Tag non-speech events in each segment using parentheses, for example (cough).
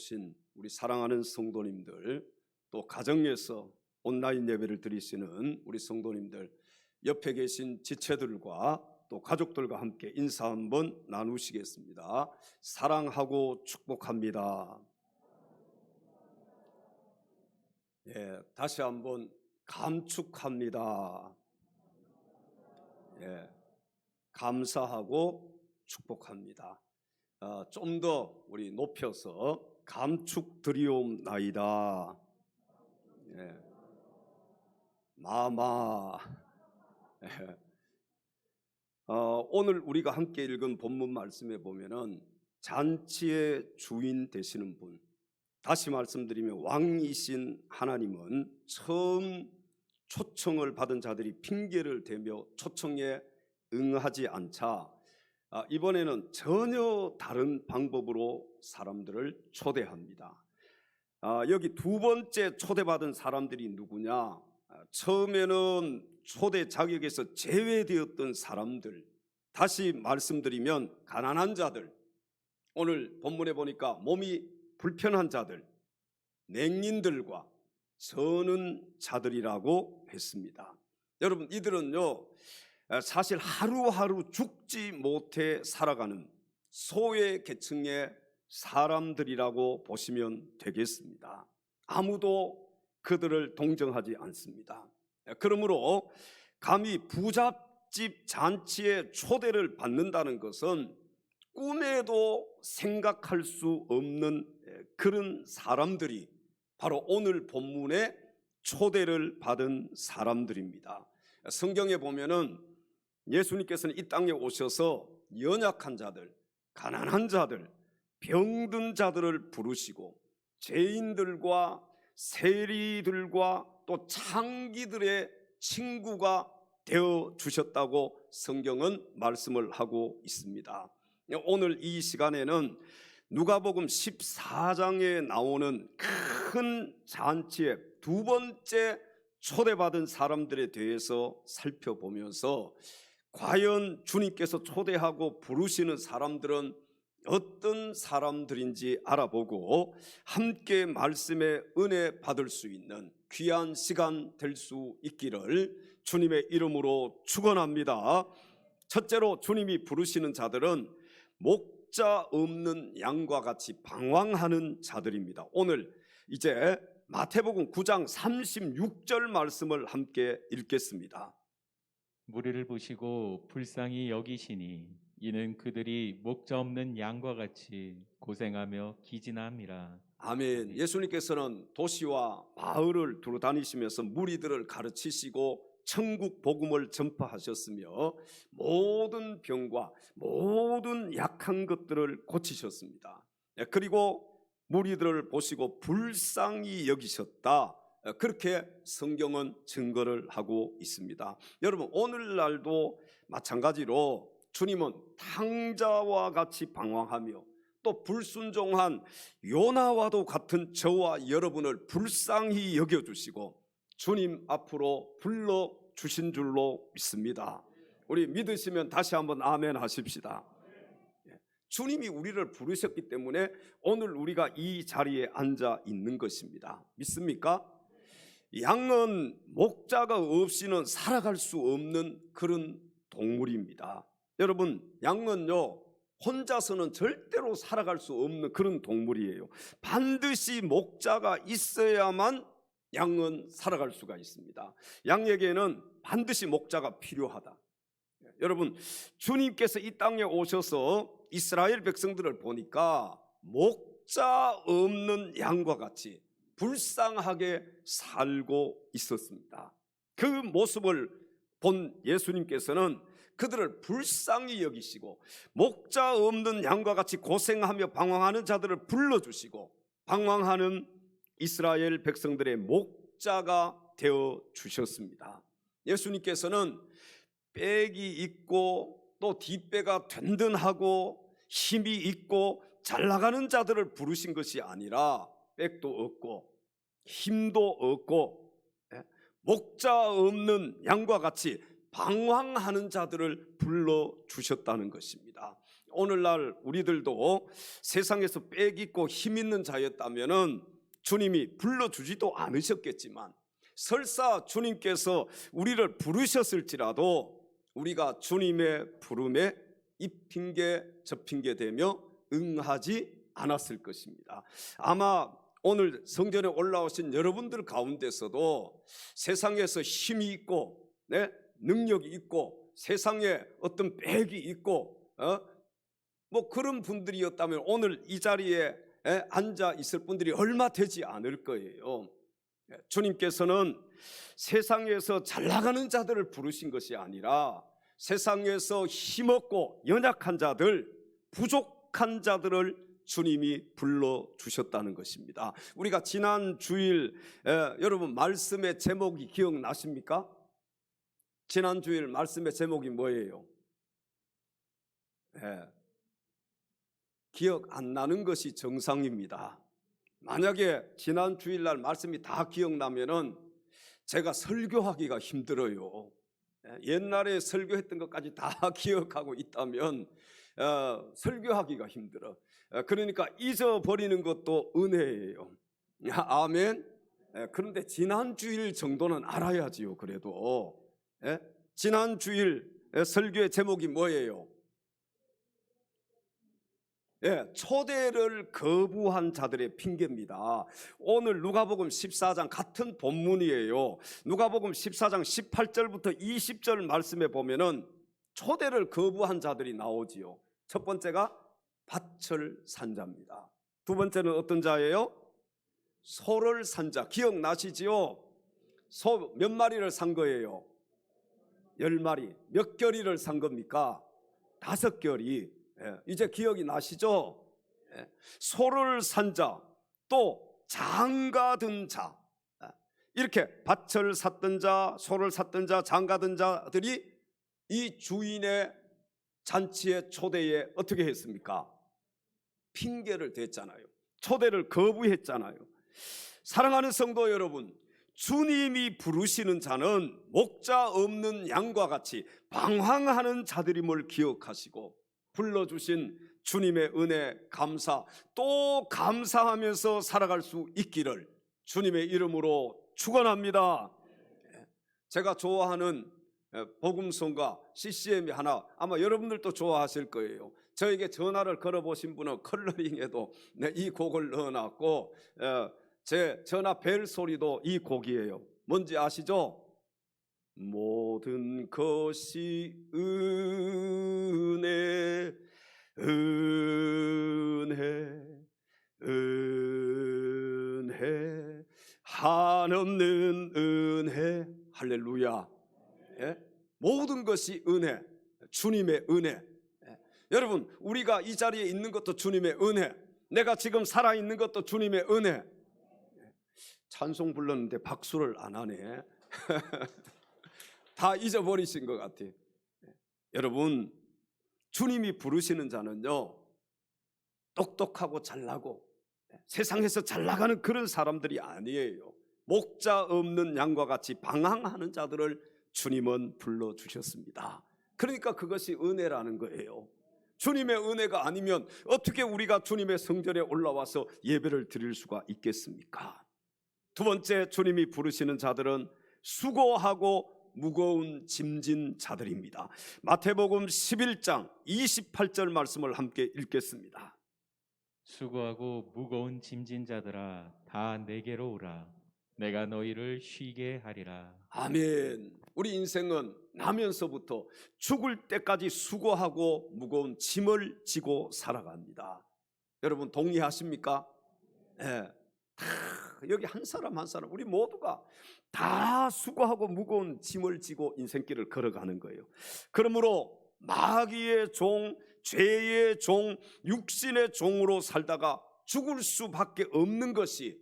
오신 우리 사랑하는 성도님들 또 가정에서 온라인 예배를 드리시는 우리 성도님들 옆에 계신 지체들과 또 가족들과 함께 인사 한번 나누시겠습니다. 사랑하고 축복합니다. 예, 다시 한번 감축합니다. 예, 감사하고 축복합니다. 어, 좀더 우리 높여서 감축드리옵나이다. 예, 마마. 예. 어, 오늘 우리가 함께 읽은 본문 말씀에 보면은 잔치의 주인 되시는 분, 다시 말씀드리면 왕이신 하나님은 처음 초청을 받은 자들이 핑계를 대며 초청에 응하지 않자 아, 이번에는 전혀 다른 방법으로 사람들을 초대합니다. 아, 여기 두 번째 초대받은 사람들이 누구냐? 아, 처음에는 초대 자격에서 제외되었던 사람들, 다시 말씀드리면 가난한 자들, 오늘 본문에 보니까 몸이 불편한 자들, 맹인들과 저는 자들이라고 했습니다. 여러분 이들은요 사실 하루하루 죽지 못해 살아가는 소외 계층의 사람들이라고 보시면 되겠습니다. 아무도 그들을 동정하지 않습니다. 그러므로 감히 부잣집 잔치에 초대를 받는다는 것은 꿈에도 생각할 수 없는 그런 사람들이 바로 오늘 본문에 초대를 받은 사람들입니다. 성경에 보면은 예수님께서는 이 땅에 오셔서 연약한 자들, 가난한 자들, 병든 자들을 부르시고 죄인들과 세리들과 또 창기들의 친구가 되어 주셨다고 성경은 말씀을 하고 있습니다. 오늘 이 시간에는 누가복음 14장에 나오는 큰 잔치의 두 번째 초대받은 사람들에 대해서 살펴보면서 과연 주님께서 초대하고 부르시는 사람들은 어떤 사람들인지 알아보고 함께 말씀의 은혜 받을 수 있는 귀한 시간 될 수 있기를 주님의 이름으로 축원합니다. 첫째로 주님이 부르시는 자들은 목자 없는 양과 같이 방황하는 자들입니다. 오늘 이제 마태복음 9장 36절 말씀을 함께 읽겠습니다. 무리를 보시고 불쌍히 여기시니 이는 그들이 목자 없는 양과 같이 고생하며 기진함이라. 아멘. 예수님께서는 도시와 마을을 두루 다니시면서 무리들을 가르치시고 천국 복음을 전파하셨으며 모든 병과 모든 약한 것들을 고치셨습니다. 예, 그리고 무리들을 보시고 불쌍히 여기셨다. 예, 그렇게 성경은 증거를 하고 있습니다. 여러분 오늘날도 마찬가지로 주님은 탕자와 같이 방황하며 또 불순종한 요나와도 같은 저와 여러분을 불쌍히 여겨주시고 주님 앞으로 불러 주신 줄로 믿습니다. 우리 믿으시면 다시 한번 아멘 하십시다. 예. 주님이 우리를 부르셨기 때문에 오늘 우리가 이 자리에 앉아 있는 것입니다. 믿습니까? 양은 목자가 없이는 살아갈 수 없는 그런 동물입니다. 여러분, 양은요, 혼자서는 절대로 살아갈 수 없는 그런 동물이에요. 반드시 목자가 있어야만 양은 살아갈 수가 있습니다. 양에게는 반드시 목자가 필요하다. 여러분, 주님께서 이 땅에 오셔서 이스라엘 백성들을 보니까 목자 없는 양과 같이 불쌍하게 살고 있었습니다. 그 모습을 본 예수님께서는 그들을 불쌍히 여기시고 목자 없는 양과 같이 고생하며 방황하는 자들을 불러주시고 방황하는 이스라엘 백성들의 목자가 되어 주셨습니다. 예수님께서는 백이 있고 또 뒷배가 든든하고 힘이 있고 잘 나가는 자들을 부르신 것이 아니라 백도 없고 힘도 없고 예? 목자 없는 양과 같이 방황하는 자들을 불러 주셨다는 것입니다. 오늘날 우리들도 세상에서 빽 있고 힘 있는 자였다면은 주님이 불러 주지도 않으셨겠지만 설사 주님께서 우리를 부르셨을지라도 우리가 주님의 부름에 이 핑계 저 핑계 대며 응하지 않았을 것입니다. 아마 오늘 성전에 올라오신 여러분들 가운데서도 세상에서 힘이 있고 네? 능력이 있고 세상에 어떤 백이 있고 어? 뭐 그런 분들이었다면 오늘 이 자리에 에, 앉아 있을 분들이 얼마 되지 않을 거예요. 예, 주님께서는 세상에서 잘 나가는 자들을 부르신 것이 아니라 세상에서 힘없고 연약한 자들, 부족한 자들을 주님이 불러 주셨다는 것입니다. 우리가 지난 주일 에, 여러분 말씀의 제목이 기억나십니까? 지난 주일 말씀의 제목이 뭐예요? 예. 기억 안 나는 것이 정상입니다. 만약에 지난 주일날 말씀이 다 기억나면은 제가 설교하기가 힘들어요. 예, 옛날에 설교했던 것까지 다 (laughs) 기억하고 있다면 어, 설교하기가 힘들어. 어, 그러니까 잊어버리는 것도 은혜예요. 야, 아멘. 예, 그런데 지난 주일 정도는 알아야지요. 그래도 예? 지난 주일 예, 설교의 제목이 뭐예요? 예, 초대를 거부한 자들의 핑계입니다. 오늘 누가복음 14장 같은 본문이에요. 누가복음 14장 18절부터 20절 말씀에 보면은 초대를 거부한 자들이 나오지요. 첫 번째가 밭을 산 자입니다. 두 번째는 어떤 자예요? 소를 산 자. 기억나시지요? 소 몇 마리를 산 거예요? 열 마리. 몇 결이를 산 겁니까? 다섯 결이. 예, 이제 기억이 나시죠? 예, 소를 산 자, 또 장가 든 자, 예, 이렇게 밭을 샀던 자, 소를 샀던 자, 장가 든 자들이 이 주인의 잔치의 초대에 어떻게 했습니까? 핑계를 댔잖아요. 초대를 거부했잖아요. 사랑하는 성도 여러분, 주님이 부르시는 자는 목자 없는 양과 같이 방황하는 자들임을 기억하시고 불러주신 주님의 은혜 감사 또 감사하면서 살아갈 수 있기를 주님의 이름으로 축원합니다. 제가 좋아하는 복음성가 CCM이 하나 아마 여러분들도 좋아하실 거예요. 저에게 전화를 걸어보신 분은 컬러링에도 네, 이 곡을 넣어놨고 어, 제 전화 벨 소리도 이 곡이에요. 뭔지 아시죠? 모든 것이 은혜 은혜 은혜 한없는 은혜 할렐루야 예? 모든 것이 은혜 주님의 은혜 예. 여러분 우리가 이 자리에 있는 것도 주님의 은혜 내가 지금 살아 있는 것도 주님의 은혜 예. 찬송 불렀는데 박수를 안 하네 (laughs) 다 잊어버리신 것 같아. 요 여러분, 주님이 부르시는 자는요, 똑똑하고 잘나고 세상에서 잘 나가는 그런 사람들이 아니에요. 목자 없는 양과 같이 방황하는 자들을 주님은 불러 주셨습니다. 그러니까 그것이 은혜라는 거예요. 주님의 은혜가 아니면 어떻게 우리가 주님의 성전에 올라와서 예배를 드릴 수가 있겠습니까? 두 번째 주님이 부르시는 자들은 수고하고 무거운 짐진 자들입니다. 마태복음 11장 28절 말씀을 함께 읽겠습니다. 수고하고 무거운 짐진 자들아 다 내게로 오라 내가 너희를 쉬게 하리라 아멘. 우리 인생은 나면서부터 죽을 때까지 수고하고 무거운 짐을 지고 살아갑니다. 여러분 동의하십니까? 예. 다 여기 한 사람 한 사람 우리 모두가 다 수고하고 무거운 짐을 지고 인생길을 걸어가는 거예요. 그러므로 마귀의 종, 죄의 종, 육신의 종으로 살다가 죽을 수밖에 없는 것이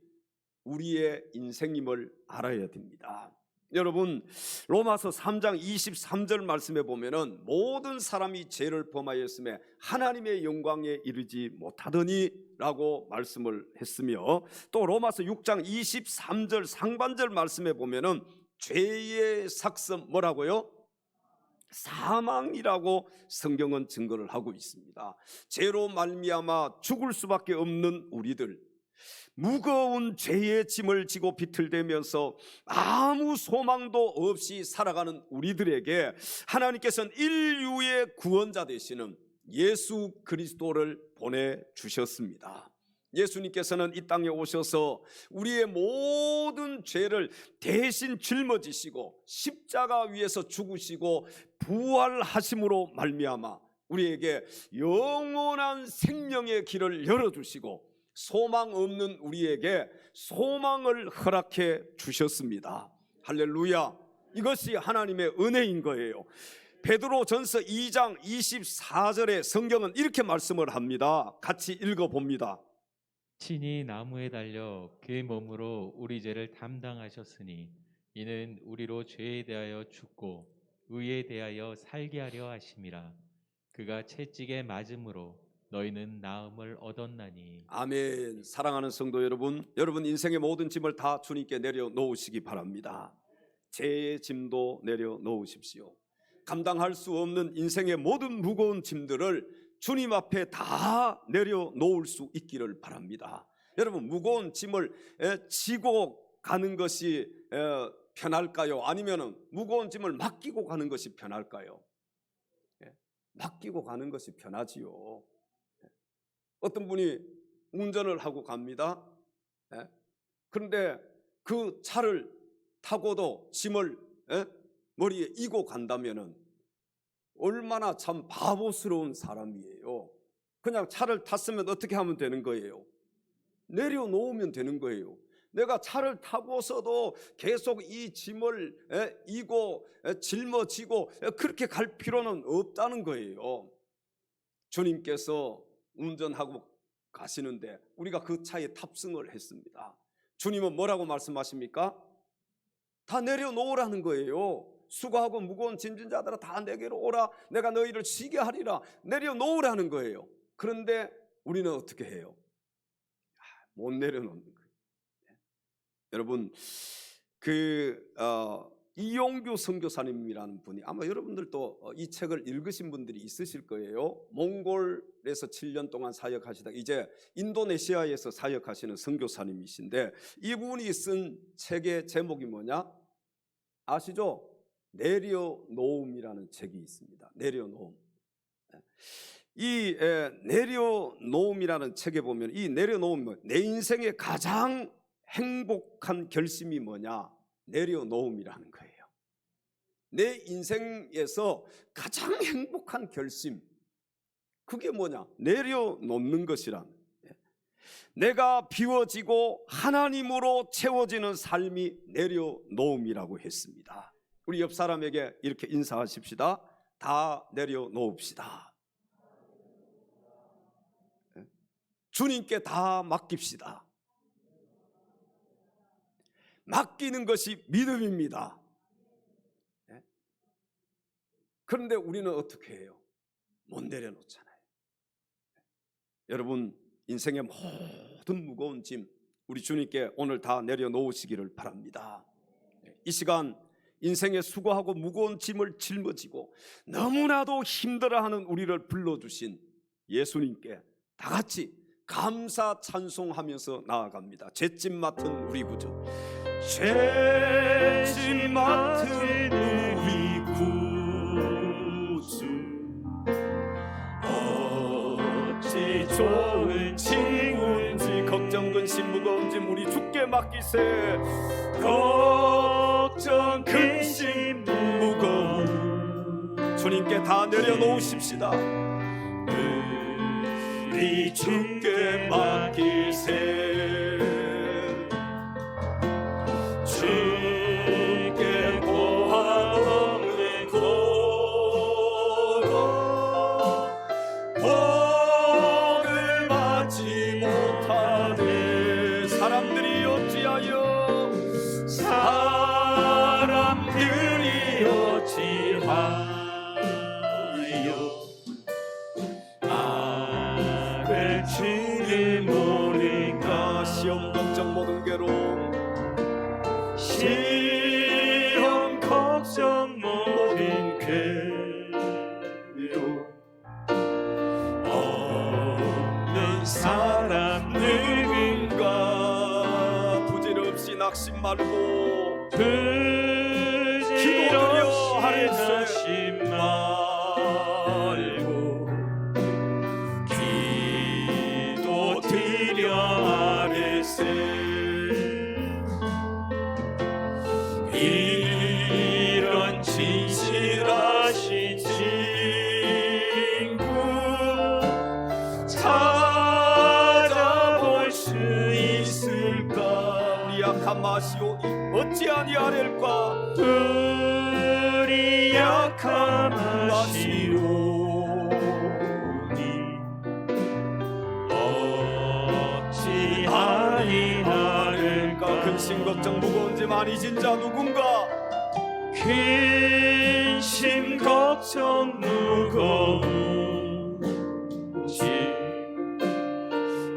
우리의 인생임을 알아야 됩니다. 여러분 로마서 3장 23절 말씀에 보면은 모든 사람이 죄를 범하였음에 하나님의 영광에 이르지 못하더니라고 말씀을 했으며 또 로마서 6장 23절 상반절 말씀에 보면은 죄의 삭선 뭐라고요? 사망이라고 성경은 증거를 하고 있습니다. 죄로 말미암아 죽을 수밖에 없는 우리들 무거운 죄의 짐을 지고 비틀대면서 아무 소망도 없이 살아가는 우리들에게 하나님께서는 인류의 구원자 되시는 예수 그리스도를 보내 주셨습니다. 예수님께서는 이 땅에 오셔서 우리의 모든 죄를 대신 짊어지시고 십자가 위에서 죽으시고 부활하심으로 말미암아 우리에게 영원한 생명의 길을 열어 주시고 소망 없는 우리에게 소망을 허락해 주셨습니다. 할렐루야. 이것이 하나님의 은혜인 거예요. 베드로 전서 2장 24절에 성경은 이렇게 말씀을 합니다. 같이 읽어 봅니다. 친히 나무에 달려 그의 몸으로 우리 죄를 담당하셨으니 이는 우리로 죄에 대하여 죽고 의에 대하여 살게 하려 하심이라 그가 채찍에 맞음으로 너희는 나음을 얻었나니 아멘. 사랑하는 성도 여러분, 여러분 인생의 모든 짐을 다 주님께 내려 놓으시기 바랍니다. 죄의 짐도 내려 놓으십시오. 감당할 수 없는 인생의 모든 무거운 짐들을 주님 앞에 다 내려 놓을 수 있기를 바랍니다. 여러분 무거운 짐을 에, 지고 가는 것이 에, 편할까요? 아니면은 무거운 짐을 맡기고 가는 것이 편할까요? 예, 맡기고 가는 것이 편하지요. 예. 어떤 분이 운전을 하고 갑니다. 예, 그런데 그 차를 타고도 짐을 예, 머리에 이고 간다면은 얼마나 참 바보스러운 사람이에요. 그냥 차를 탔으면 어떻게 하면 되는 거예요? 내려놓으면 되는 거예요. 내가 차를 타고서도 계속 이 짐을 에, 이고 에, 짊어지고 에, 그렇게 갈 필요는 없다는 거예요. 주님께서 운전하고 가시는데 우리가 그 차에 탑승을 했습니다. 주님은 뭐라고 말씀하십니까? 다 내려놓으라는 거예요. 수고하고 무거운 짐진 자들아 다 내게로 오라. 내가 너희를 쉬게 하리라. 내려놓으라는 거예요. 그런데 우리는 어떻게 해요? 아, 못 내려놓는 거예요. 네. 여러분 그 어, 이용규 선교사님이라는 분이 아마 여러분들도 어, 이 책을 읽으신 분들이 있으실 거예요. 몽골에서 7년 동안 사역하시다 이제 인도네시아에서 사역하시는 선교사님이신데 이분이 쓴 책의 제목이 뭐냐? 아시죠? 내려놓음이라는 책이 있습니다. 내려놓음. 이 에, 내려놓음이라는 책에 보면 이 내려놓음 내 인생의 가장 행복한 결심이 뭐냐? 내려놓음이라는 거예요. 내 인생에서 가장 (laughs) 행복한 결심 그게 뭐냐? 내려놓는 것이란 예. 내가 비워지고 하나님으로 채워지는 삶이 내려놓음이라고 했습니다. 우리 옆 사람에게 이렇게 인사하십시다. 다 내려놓읍시다. 예. 주님께 다 맡깁시다. 맡기는 것이 믿음입니다. 예? 그런데 우리는 어떻게 해요? 못 내려놓잖아요. 여러분 인생의 모든 무거운 짐 우리 주님께 오늘 다 내려놓으시기를 바랍니다. 이 시간 인생의 수고하고 무거운 짐을 짊어지고 너무나도 힘들어하는 우리를 불러주신 예수님께 다 같이 감사 찬송하면서 나아갑니다. 죄짐 맡은 우리 구주, 죄짐 맡은 어찌 좋은 친구인지 걱정 근심 무거운 짐 우리 주께 맡기세. 걱정 근심 무거운 주님께 다 내려놓으십시다. 우리 주께 맡기세 죄로 없는 사람 누군가? 부질없이 낙심 말고 죄 짐 많이 진자 누군가? 근심 걱정 무거운 짐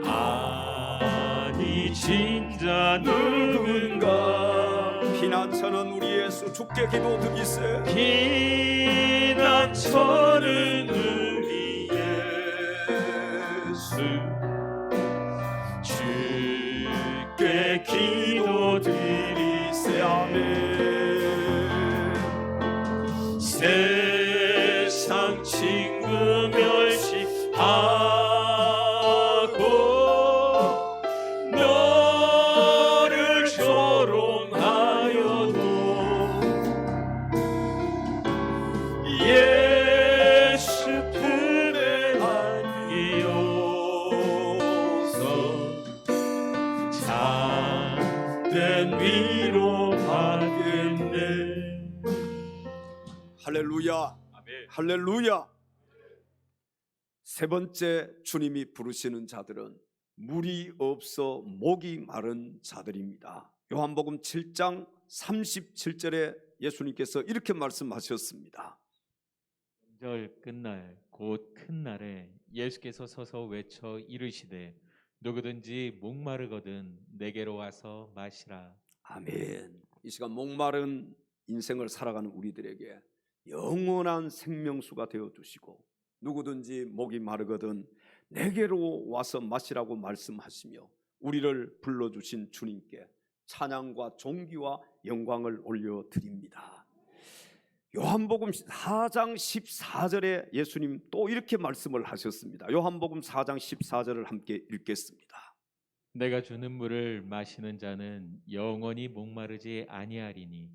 아니 진자 누군가? 피난처는 우리 예수 주께 기도 드리세. 피난처는 참된 위로 받겠네 할렐루야. 아멘. 할렐루야. 세 번째 주님이 부르시는 자들은 물이 없어 목이 마른 자들입니다. 요한복음 7장 37절에 예수님께서 이렇게 말씀하셨습니다. 절 끝날 곧 큰 날에 예수께서 서서 외쳐 이르시되 누구든지 목마르거든 내게로 와서 마시라 아멘. 이 시간 목마른 인생을 살아가는 우리들에게 영원한 생명수가 되어 주시고 누구든지 목이 마르거든 내게로 와서 마시라고 말씀하시며 우리를 불러 주신 주님께 찬양과 존귀와 영광을 올려 드립니다. 요한복음 4장 14절에 예수님 또 이렇게 말씀을 하셨습니다. 요한복음 4장 14절을 함께 읽겠습니다. 내가 주는 물을 마시는 자는 영원히 목마르지 아니하리니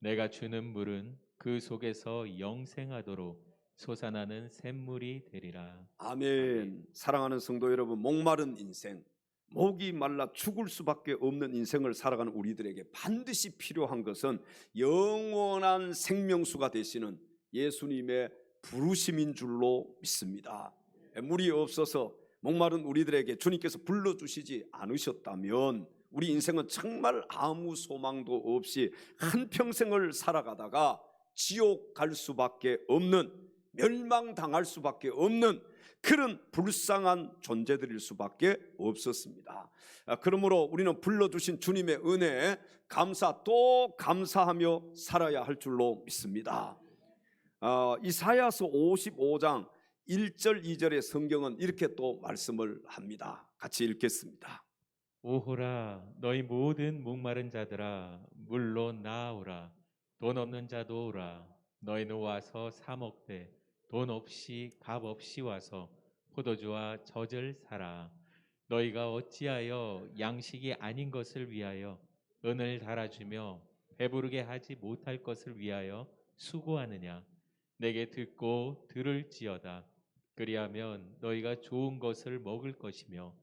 내가 주는 물은 그 속에서 영생하도록 솟아나는 샘물이 되리라 아멘. 사랑하는 성도 여러분, 목마른 인생, 목이 말라 죽을 수밖에 없는 인생을 살아가는 우리들에게 반드시 필요한 것은 영원한 생명수가 되시는 예수님의 부르심인 줄로 믿습니다. 물이 없어서 목마른 우리들에게 주님께서 불러주시지 않으셨다면 우리 인생은 정말 아무 소망도 없이 한 평생을 살아가다가 지옥 갈 수밖에 없는 멸망당할 수밖에 없는 그런 불쌍한 존재들일 수밖에 없었습니다. 아, 그러므로 우리는 불러주신 주님의 은혜에 감사 또 감사하며 살아야 할 줄로 믿습니다. 아, 이사야서 55장 1절 2절의 성경은 이렇게 또 말씀을 합니다. 같이 읽겠습니다. 오호라 너희 모든 목마른 자들아 물로 나아오라 돈 없는 자도 오라 너희는 와서 사 먹되 돈 없이 값 없이 와서 포도주와 젖을 사라 너희가 어찌하여 양식이 아닌 것을 위하여 은을 달아주며 배부르게 하지 못할 것을 위하여 수고하느냐 내게 듣고 들을지어다 그리하면 너희가 좋은 것을 먹을 것이며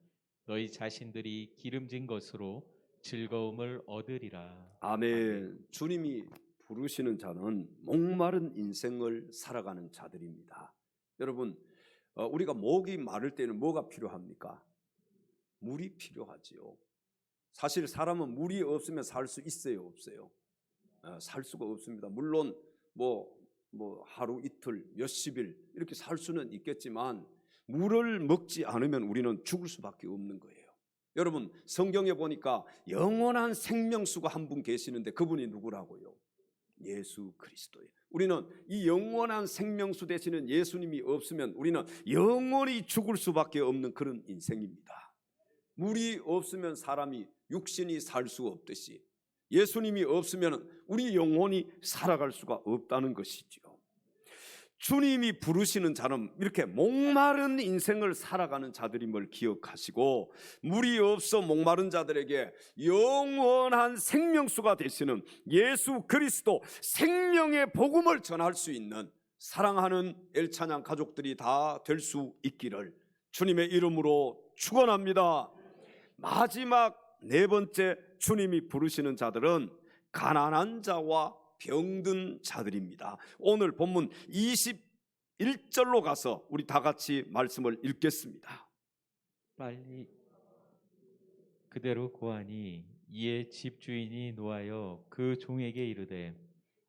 너희 자신들이 기름진 것으로 즐거움을 얻으리라. 아멘. 주님이 부르시는 자는 목마른 인생을 살아가는 자들입니다. 여러분, 어, 우리가 목이 마를 때는 뭐가 필요합니까? 물이 필요하지요. 사실 사람은 물이 없으면 살 수 있어요, 없어요? 어, 살 수가 없습니다. 물론 뭐, 뭐 하루 이틀, 몇십일 이렇게 살 수는 있겠지만 물을 먹지 않으면 우리는 죽을 수밖에 없는 거예요. 여러분 성경에 보니까 영원한 생명수가 한 분 계시는데 그분이 누구라고요? 예수 그리스도예요. 우리는 이 영원한 생명수 되시는 예수님이 없으면 우리는 영원히 죽을 수밖에 없는 그런 인생입니다. 물이 없으면 사람이 육신이 살 수 없듯이 예수님이 없으면 우리 영혼이 살아갈 수가 없다는 것이지요. 주님이 부르시는 자는 이렇게 목마른 인생을 살아가는 자들임을 기억하시고 물이 없어 목마른 자들에게 영원한 생명수가 되시는 예수 그리스도 생명의 복음을 전할 수 있는 사랑하는 엘찬양 가족들이 다 될 수 있기를 주님의 이름으로 축원합니다. 마지막 네 번째 주님이 부르시는 자들은 가난한 자와 병든 자들입니다. 오늘 본문 21절로 가서 우리 다 같이 말씀을 읽겠습니다. 빨리 그대로 고하니 이에 집주인이 노하여 그 종에게 이르되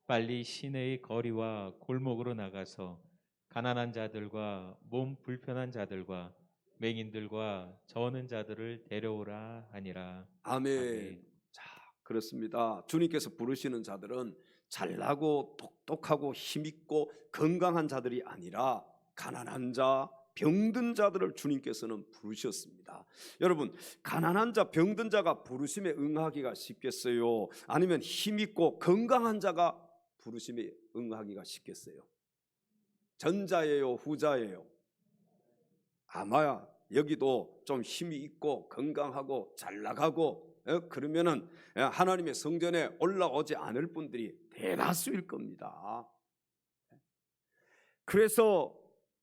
빨리 시내의 거리와 골목으로 나가서 가난한 자들과 몸 불편한 자들과 맹인들과 저는 자들을 데려오라 하니라. 아멘. 아멘. 자, 그렇습니다. 주님께서 부르시는 자들은 잘나고 똑똑하고 힘있고 건강한 자들이 아니라 가난한 자, 병든 자들을 주님께서는 부르셨습니다. 여러분, 가난한 자, 병든 자가 부르심에 응하기가 쉽겠어요? 아니면 힘있고 건강한 자가 부르심에 응하기가 쉽겠어요? 전자예요, 후자예요? 아마 여기도 좀 힘이 있고 건강하고 잘 나가고 어, 그러면은 예, 하나님의 성전에 올라오지 않을 분들이 대다수일 겁니다. 그래서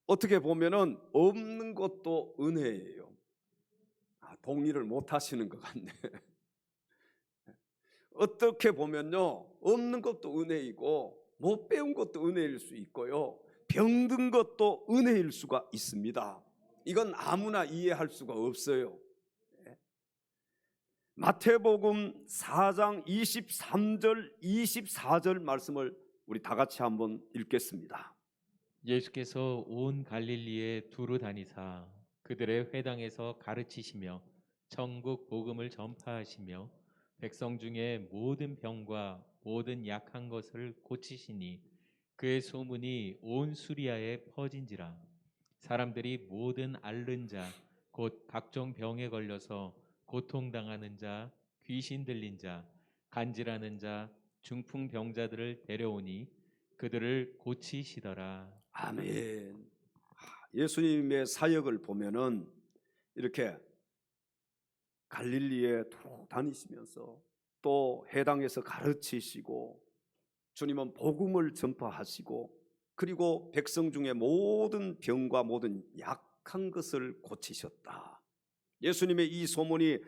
어떻게 보면은 없는 것도 은혜예요. 아, 동의를 못 하시는 것 같네. (laughs) 어떻게 보면요, 없는 것도 은혜이고 못 배운 것도 은혜일 수 있고요, 병든 것도 은혜일 수가 있습니다. 이건 아무나 이해할 수가 없어요. 예. 마태복음 4장 23절 24절 말씀을 우리 다 같이 한번 읽겠습니다. 예수께서 온 갈릴리에 두루 다니사 그들의 회당에서 가르치시며 천국 복음을 전파하시며 백성 중에 모든 병과 모든 약한 것을 고치시니 그의 소문이 온 수리아에 퍼진지라 사람들이 모든 앓는 자 곧 각종 병에 걸려서 고통당하는 자 귀신 들린 자 간질하는 자 중풍 병자들을 데려오니 그들을 고치시더라 아멘. 아, 예수님의 사역을 보면은 이렇게 갈릴리에 다니시면서 또 해당에서 가르치시고 주님은 복음을 전파하시고 그리고 백성 중에 모든 병과 모든 약한 것을 고치셨다. 예수님의 이 소문이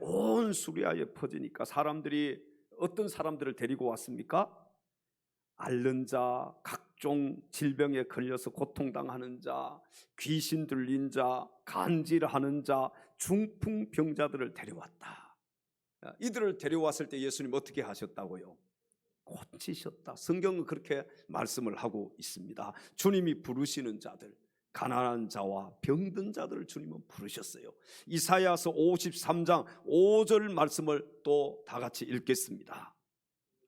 온 수리아에 퍼지니까 사람들이 어떤 사람들을 데리고 왔습니까? 앓는 자, 각종 질병에 걸려서 고통당하는 자, 귀신 들린 자, 간질하는 자, 중풍 병자들을 데려왔다. 이들을 데려왔을 때 예수님 어떻게 하셨다고요? 고치셨다. 성경은 그렇게 말씀을 하고 있습니다. 주님이 부르시는 자들, 가난한 자와 병든 자들을 주님은 부르셨어요. 이사야서 53장 5절 말씀을 또 다 같이 읽겠습니다.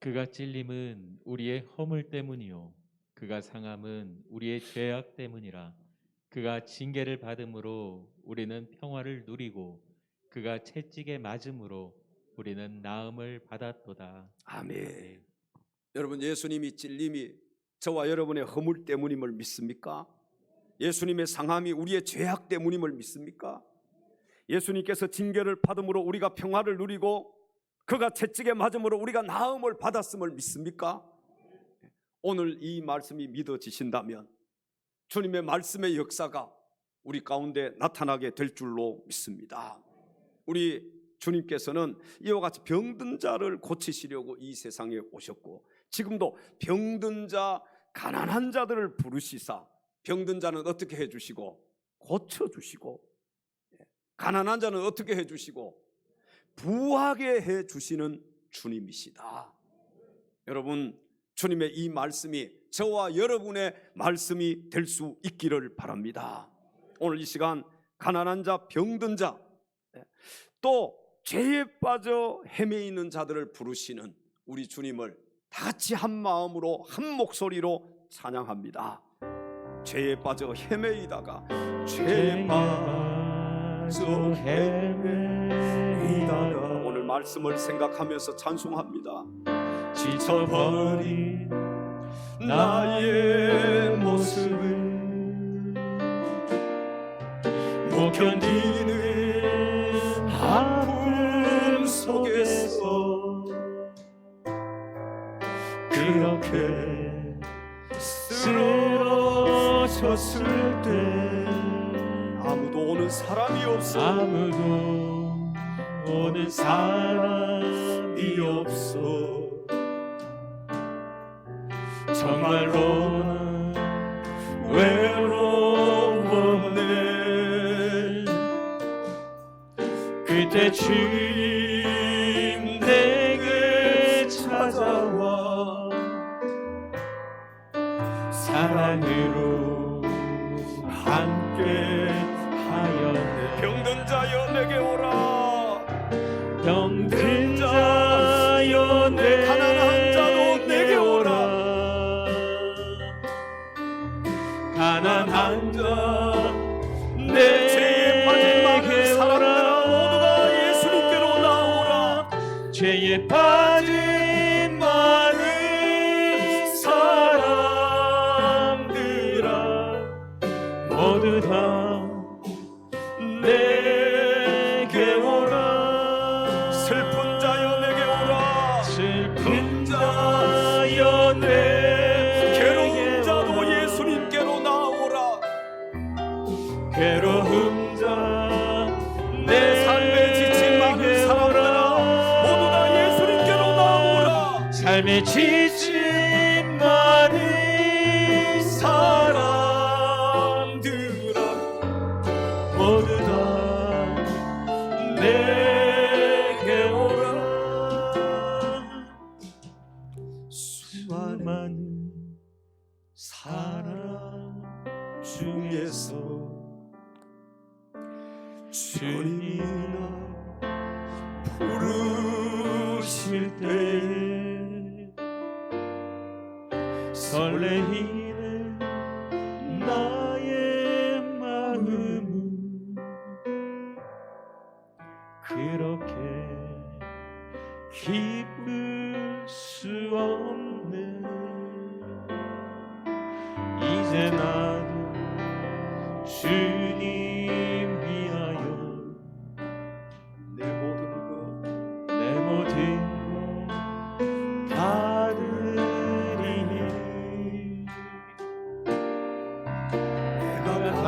그가 찔림은 우리의 허물 때문이요 그가 상함은 우리의 죄악 때문이라 그가 징계를 받음으로 우리는 평화를 누리고 그가 채찍에 맞음으로 우리는 나음을 받았도다 아멘. 여러분 예수님이 찔림이 저와 여러분의 허물 때문임을 믿습니까? 예수님의 상함이 우리의 죄악 때문임을 믿습니까? 예수님께서 징계를 받음으로 우리가 평화를 누리고 그가 채찍에 맞음으로 우리가 나음을 받았음을 믿습니까? 오늘 이 말씀이 믿어지신다면 주님의 말씀의 역사가 우리 가운데 나타나게 될 줄로 믿습니다. 우리 주님께서는 이와 같이 병든 자를 고치시려고 이 세상에 오셨고 지금도 병든 자, 가난한 자들을 부르시사 병든 자는 어떻게 해주시고 고쳐주시고 예, 가난한 자는 어떻게 해주시고 부하게 해주시는 주님이시다. 여러분 주님의 이 말씀이 저와 여러분의 말씀이 될 수 있기를 바랍니다. 오늘 이 시간 가난한 자, 병든 자, 예, 또 죄에 빠져 헤매이는 자들을 부르시는 우리 주님을 다 같이 한 마음으로 한 목소리로 찬양합니다. 죄에 빠져 헤매이다가 죄에 빠져 헤매이다가 오늘 말씀을 생각하면서 찬송합니다. 지쳐버린 나의 모습을 못 견디 사람이 없어. 아무도 오는 사람이 없어. 정말로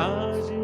내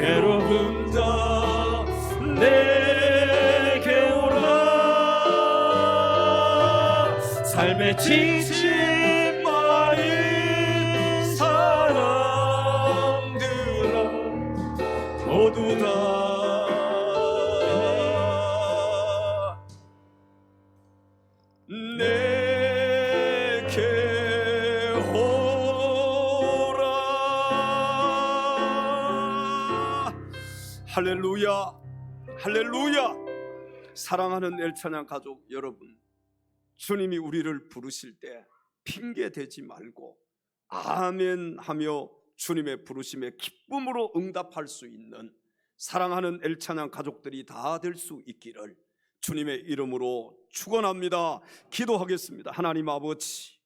괴로운 자 내게 오라. 삶에 지친 사랑하는 엘찬양 가족 여러분 주님이 우리를 부르실 때 핑계 대지 말고 아멘 하며 주님의 부르심에 기쁨으로 응답할 수 있는 사랑하는 엘찬양 가족들이 다 될 수 있기를 주님의 이름으로 축원합니다. 기도하겠습니다. 하나님 아버지